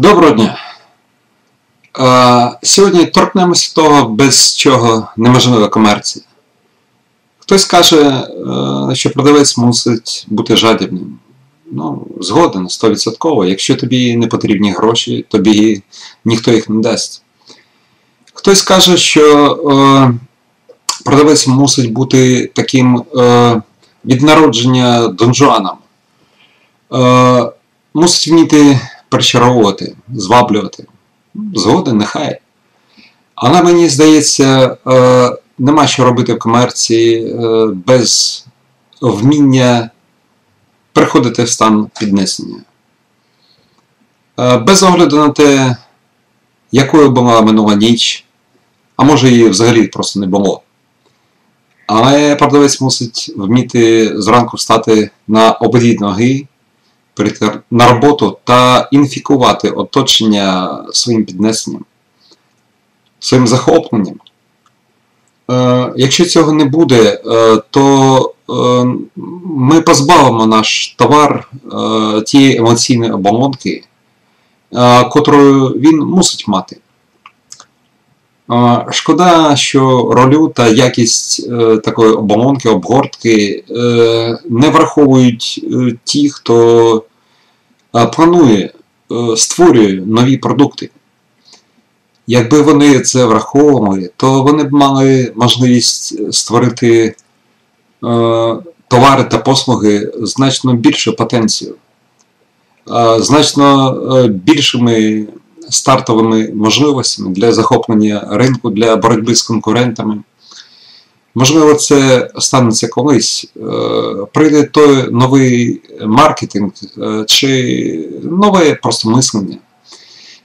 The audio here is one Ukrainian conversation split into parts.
Доброго дня! Сьогодні торкнемося того, без чого неможлива комерція. Хтось каже, е, що продавець мусить бути жадібним. Ну, згоден, 100%. Якщо тобі не потрібні гроші, тобі ніхто їх не дасть. Хтось каже, що е, продавець мусить бути таким е, від народження донжуаном. Мусить вміти причаровувати, зваблювати. Згоден, нехай. Але мені здається, е, нема що робити в комерції е, без вміння приходити в стан піднесення. Е, Без огляду на те, якою була минула ніч, а може її взагалі просто не було. Але продавець мусить вміти зранку встати на обидві ноги, прийти на роботу та інфікувати оточення своїм піднесенням, своїм захопленням. Е, якщо цього не буде, е, то е, ми позбавимо наш товар е, тієї емоційної оболонки, котрою він мусить мати. Шкода, що ролю та якість такої оболонки, обгортки не враховують ті, хто планує, е, створює нові продукти. Якби вони це враховували, то вони б мали можливість створити е, товари та послуги значно більшу потенцію, е, значно е, більшими стартовими можливостями для захоплення ринку, для боротьби з конкурентами. Можливо, це станеться колись. Е, Прийде той новий маркетинг е, чи нове просто мислення,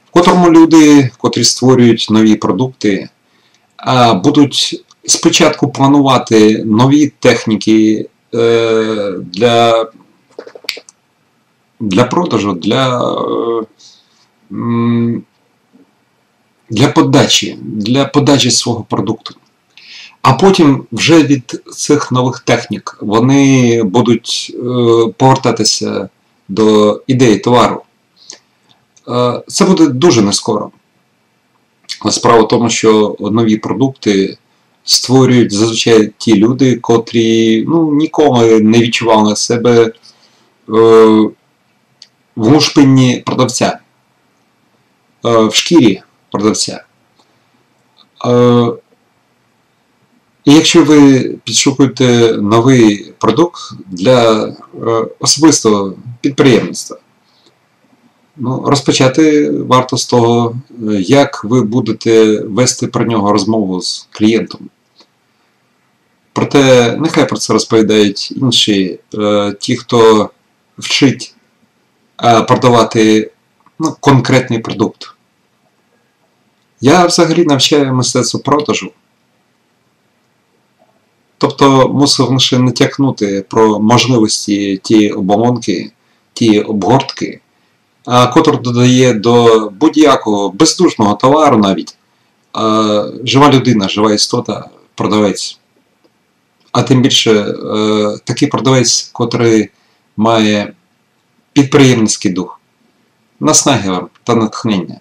в котрому люди, котрі створюють нові продукти, будуть спочатку планувати нові техніки е, для, для продажу, для, е, для подачі, для подачі свого продукту. А потім вже від цих нових технік вони будуть е, повертатися до ідеї товару. Е, Це буде дуже нескоро. Справа в тому, що нові продукти створюють зазвичай ті люди, котрі ну, ніколи не відчували себе е, в лушпинні продавця, в шкірі продавця. І якщо ви підшукуєте новий продукт для е, особистого підприємництва, ну, розпочати варто з того, е, як ви будете вести про нього розмову з клієнтом. Проте нехай про це розповідають інші, е, ті, хто вчить продавати ну, конкретний продукт. Я взагалі навчаю мистецтво продажу. Тобто мусив лише натякнути про можливості тієї оболонки, тієї обгортки, котру додає до будь-якого бездушного товару навіть жива людина, жива істота, продавець. А тим більше е, такий продавець, котрий має підприємницький дух, наснаги та натхнення.